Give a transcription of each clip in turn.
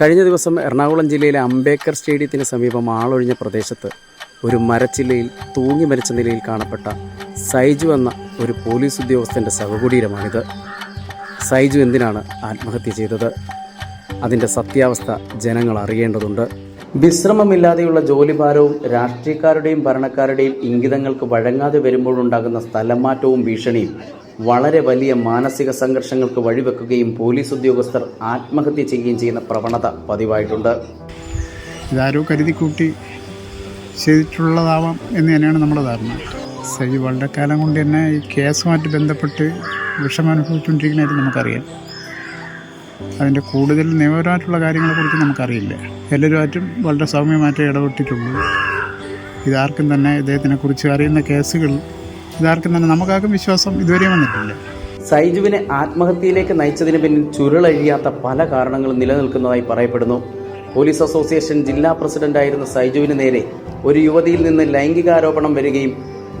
കഴിഞ്ഞ ദിവസം എറണാകുളം ജില്ലയിലെ അംബേദ്കർ സ്റ്റേഡിയത്തിന് സമീപം ആളൊഴിഞ്ഞ പ്രദേശത്ത് ഒരു മരച്ചില്ലയിൽ തൂങ്ങി മരിച്ച നിലയിൽ കാണപ്പെട്ട സൈജു എന്ന ഒരു പോലീസ് ഉദ്യോഗസ്ഥന്റെ ശവകുടീരമാണിത്. സൈജു എന്തിനാണ് ആത്മഹത്യ ചെയ്തത്? അതിന്റെ സത്യാവസ്ഥ ജനങ്ങൾ അറിയേണ്ടതുണ്ട്. വിശ്രമമില്ലാതെയുള്ള ജോലിഭാരവും രാഷ്ട്രീയക്കാരുടെയും ഭരണക്കാരുടെയും ഇംഗിതങ്ങൾക്ക് വഴങ്ങാതെ വരുമ്പോഴുണ്ടാകുന്ന സ്ഥലമാറ്റവും ഭീഷണിയും വളരെ വലിയ മാനസിക സംഘർഷങ്ങൾക്ക് വഴിവെക്കുകയും പോലീസ് ഉദ്യോഗസ്ഥർ ആത്മഹത്യ ചെയ്യുകയും ചെയ്യുന്ന പ്രവണത പതിവായിട്ടുണ്ട്. ഇതാരോ കരുതിക്കൂട്ടി ചെയ്തിട്ടുള്ളതാവാം എന്ന് തന്നെയാണ് നമ്മുടെ ധാരണ. സൈ വളരെ കാലം കൊണ്ട് തന്നെ ഈ കേസുമായിട്ട് ബന്ധപ്പെട്ട് വിഷമം അനുഭവിച്ചുകൊണ്ടിരിക്കുന്നതായിട്ട് നമുക്കറിയാം. അതിന്റെ കൂടുതൽ നിയമപരമായിട്ടുള്ള കാര്യങ്ങളെക്കുറിച്ച് നമുക്കറിയില്ല. എല്ലാവരുമായിട്ടും വളരെ സൗമ്യമായിട്ട് ഇടപെട്ടിട്ടുള്ളൂ. ഇതാർക്കും തന്നെ ഇദ്ദേഹത്തിനെ കുറിച്ച് അറിയുന്ന കേസുകൾ ഇതാർക്കും തന്നെ നമുക്കാർക്കും വിശ്വാസം ഇതുവരെയും വന്നിട്ടില്ല. സൈജുവിനെ ആത്മഹത്യയിലേക്ക് നയിച്ചതിന് പിന്നിൽ ചുരുളഴിയാത്ത പല കാരണങ്ങളും നിലനിൽക്കുന്നതായി പറയപ്പെടുന്നു. പോലീസ് അസോസിയേഷൻ ജില്ലാ പ്രസിഡന്റായിരുന്ന സൈജുവിന് നേരെ ഒരു യുവതിയിൽ നിന്ന് ലൈംഗികാരോപണം വരികയും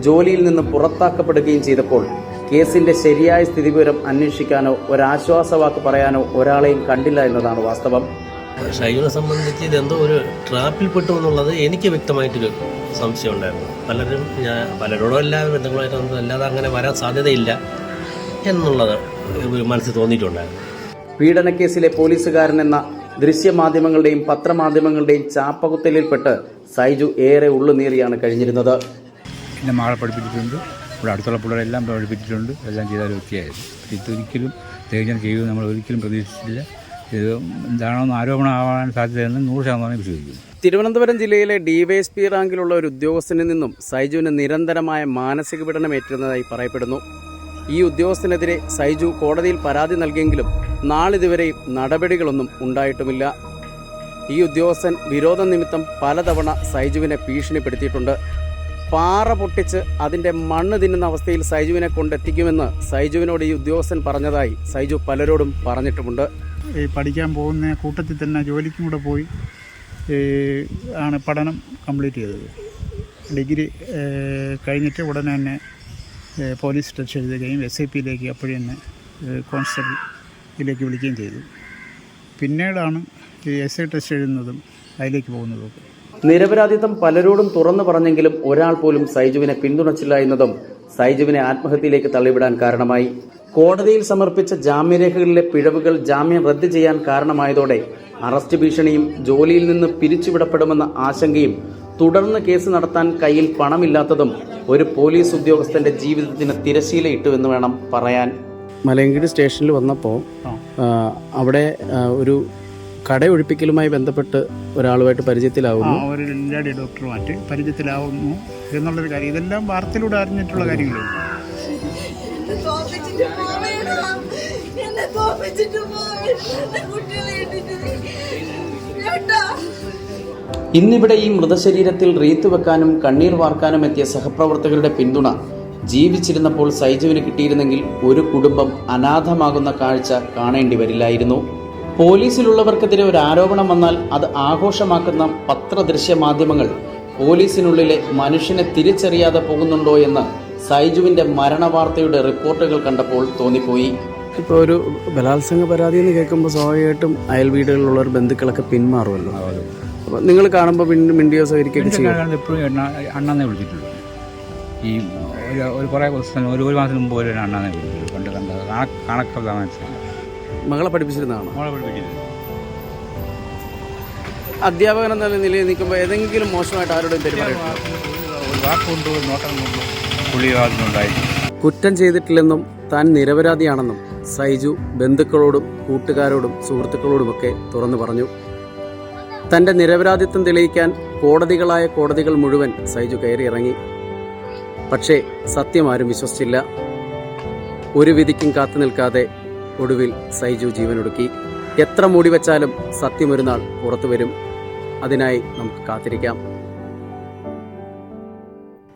ജോലിയിൽ നിന്ന് പുറത്താക്കപ്പെടുകയും ചെയ്തപ്പോൾ കേസിന്റെ ശരിയായ സ്ഥിതിവിവരം അന്വേഷിക്കാനോ ഒരാശ്വാസവാക്ക് പറയാനോ ഒരാളെയും കണ്ടില്ല എന്നതാണ് വാസ്തവം. ഷൈനെ സംബന്ധിച്ച് ഇതെന്തോ ഒരു ട്രാപ്പിൽ പെട്ടു എന്നുള്ളത് എനിക്ക് വ്യക്തമായിട്ടൊരു സംശയം ഉണ്ടായിരുന്നു. പലരും ഞാൻ പലരോടും എല്ലാവരും ബന്ധങ്ങളായിട്ടൊന്നും അല്ലാതെ അങ്ങനെ വരാൻ സാധ്യതയില്ല എന്നുള്ളത് ഒരു മനസ്സിൽ തോന്നിയിട്ടുണ്ടായിരുന്നു. പീഡനക്കേസിലെ പോലീസുകാരൻ എന്ന ദൃശ്യമാധ്യമങ്ങളുടെയും പത്രമാധ്യമങ്ങളുടെയും ചാപ്പകുത്തലിൽപ്പെട്ട് സൈജു ഏറെ ഉള്ളുനീറിയാണ് കഴിഞ്ഞിരുന്നത്. എന്റെ മകളെ പഠിപ്പിച്ചിട്ടുണ്ട്. ഇവിടെ അടുത്തുള്ള പിള്ളേരെല്ലാം പഠിപ്പിച്ചിട്ടുണ്ട്. എല്ലാം ചെയ്താൽ വ്യക്തിയായിരുന്നു ഇതൊരിക്കലും തേജൻ ചെയ്യുമെന്ന് നമ്മൾ ഒരിക്കലും പ്രതീക്ഷിച്ചില്ല ഇത് എന്താണെന്ന് ആരോപണം ആവാൻ സാധ്യതയെന്ന് നൂറ് ശതമാനം വിശ്വസിക്കുന്നു. തിരുവനന്തപുരം ജില്ലയിലെ ഡിവൈഎസ്പി റാങ്കിലുള്ള ഒരു ഉദ്യോഗസ്ഥനിൽ നിന്നും സൈജുവിന് നിരന്തരമായ മാനസിക പീഡനം ഏറ്റിരുന്നതായി പറയപ്പെടുന്നു. ഈ ഉദ്യോഗസ്ഥനെതിരെ സൈജു കോടതിയിൽ പരാതി നൽകിയെങ്കിലും നാളിതുവരെയും നടപടികളൊന്നും ഉണ്ടായിട്ടുമില്ല. ഈ ഉദ്യോഗസ്ഥൻ വിരോധ നിമിത്തം പലതവണ സൈജുവിനെ ഭീഷണിപ്പെടുത്തിയിട്ടുണ്ട്. പാറ പൊട്ടിച്ച് അതിന്റെ മണ്ണ് തിന്നുന്ന അവസ്ഥയിൽ സൈജുവിനെ കൊണ്ടെത്തിക്കുമെന്ന് സൈജുവിനോട് ഈ ഉദ്യോഗസ്ഥൻ പറഞ്ഞതായി സൈജു പലരോടും പറഞ്ഞിട്ടുമുണ്ട്. പഠിക്കാൻ പോകുന്ന കൂട്ടത്തിൽ തന്നെ ജോലിക്കും കൂടെ പോയി ആണ് പഠനം കംപ്ലീറ്റ് ചെയ്തത്. ഡിഗ്രി കഴിഞ്ഞിട്ട് ഉടനെ തന്നെ പോലീസ് ടെസ്റ്റ് എഴുതുകയും എസ് ഐ പിയിലേക്ക് അപ്പോഴും തന്നെ കോൺസ്റ്റബിളിലേക്ക് വിളിക്കുകയും ചെയ്തു. പിന്നീടാണ് ഈ എസ് ഐ ടെസ്റ്റ് എഴുതുന്നതും അതിലേക്ക് പോകുന്നതും ഒക്കെ. നിരപരാധിത്വം പലരോടും തുറന്നു പറഞ്ഞെങ്കിലും ഒരാൾ പോലും സൈജുവിനെ പിന്തുണച്ചില്ല എന്നതും സൈജുവിനെ ആത്മഹത്യയിലേക്ക് തള്ളിവിടാൻ കാരണമായി. കോടതിയിൽ സമർപ്പിച്ച ജാമ്യരേഖകളിലെ പിഴവുകൾ ജാമ്യം റദ്ദ് ചെയ്യാൻ കാരണമായതോടെ അറസ്റ്റ് ഭീഷണിയും ജോലിയിൽ നിന്ന് പിരിച്ചുവിടപ്പെടുമെന്ന ആശങ്കയും തുടർന്ന് കേസ് നടത്താൻ കയ്യിൽ പണമില്ലാത്തതും ഒരു പോലീസ് ഉദ്യോഗസ്ഥന്റെ ജീവിതത്തിന് തിരശീലയിട്ടു എന്ന് വേണം പറയാൻ. മലയങ്കിടി സ്റ്റേഷനിൽ വന്നപ്പോൾ അവിടെ ഒരു കടയൊഴിപ്പിക്കലുമായി ബന്ധപ്പെട്ട് ഒരാളുമായിട്ട് പരിചയത്തിലാവുന്നു. ഒരു ഡോക്ടറുമായിട്ട് പരിചയത്തിലാവുന്നു എന്നുള്ളൊരു കാര്യം. ഇതെല്ലാം വാർത്തയിലൂടെ അറിഞ്ഞിട്ടുള്ള കാര്യങ്ങളുണ്ട് എന്നെ തോപ്പിച്ചിട്ട്. എന്നെ തോപ്പിച്ചിട്ട് പോവേണ്ട ഇന്നിവിടെ ഈ മൃതശരീരത്തിൽ റീത്ത് വെക്കാനും കണ്ണീർ വാർക്കാനും എത്തിയ സഹപ്രവർത്തകരുടെ പിന്തുണ. ജീവിച്ചിരുന്നപ്പോൾ സൈജുവിന് കിട്ടിയിരുന്നെങ്കിൽ ഒരു കുടുംബം അനാഥമാകുന്ന കാഴ്ച കാണേണ്ടി വരില്ലായിരുന്നു. പോലീസിലുള്ളവർക്കെതിരെ ഒരു ആരോപണം വന്നാൽ അത് ആഘോഷമാക്കുന്ന പത്രദൃശ്യ മാധ്യമങ്ങൾ പോലീസിനുള്ളിലെ മനുഷ്യനെ തിരിച്ചറിയാതെ പോകുന്നുണ്ടോ എന്ന് സൈജുവിന്റെ മരണവാർത്തയുടെ റിപ്പോർട്ടുകൾ കണ്ടപ്പോൾ തോന്നിപ്പോയി. ഇപ്പോൾ ഒരു ബലാത്സംഗ പരാതി എന്ന് കേൾക്കുമ്പോൾ സ്വാഭാവികമായിട്ടും അയൽ വീടുകളിലുള്ളവർ ബന്ധുക്കളൊക്കെ പിന്മാറുമല്ലോ. അപ്പോൾ നിങ്ങൾ കാണുമ്പോൾ പിന്നെ മിണ്ടിയോ സഹകരിക്കുകയൊക്കെ ചെയ്യും. എപ്പോഴും വിളിച്ചിട്ടുള്ളൂ. ഈ ഒരു ഒരു കുറേ ദിവസം ഒരു ഒരു മാസം മുമ്പ് ഒരു അണ്ണാന്നേ വിളിച്ചിട്ടുള്ളൂ. പണ്ട് കണ്ടത് കണക്ക് കണക്കുള്ള മനസ്സിലാണ് മകളെ പഠിപ്പിച്ചിരുന്നതാണ്? മോളെ പഠിപ്പിച്ചിട്ടുണ്ട് അധ്യാപകൻ എന്ന നിലയിൽ നിൽക്കുമ്പോൾ ഏതെങ്കിലും മോശമായിട്ട് ആരോടും പെരുമാറിയിട്ടുണ്ട്? ഒരു വാക്കുകൊണ്ട് ഒരു നോട്ടം കൊണ്ട് കുറ്റം ചെയ്തിട്ടില്ലെന്നും താൻ നിരപരാധിയാണെന്നും സൈജു ബന്ധുക്കളോടും കൂട്ടുകാരോടും സുഹൃത്തുക്കളോടുമൊക്കെ തുറന്നു പറഞ്ഞു. തന്റെ നിരപരാധിത്വം തെളിയിക്കാൻ കോടതികളായ കോടതികൾ മുഴുവൻ സൈജു കയറിയിറങ്ങി പക്ഷേ സത്യം ആരും വിശ്വസിച്ചില്ല. ഒരു വിധിക്കും കാത്തു നിൽക്കാതെ ഒടുവിൽ സൈജു ജീവനൊടുക്കി. എത്ര മൂടി വച്ചാലും സത്യം ഒരു നാൾ പുറത്തു വരും. അതിനായി നമുക്ക് കാത്തിരിക്കാം.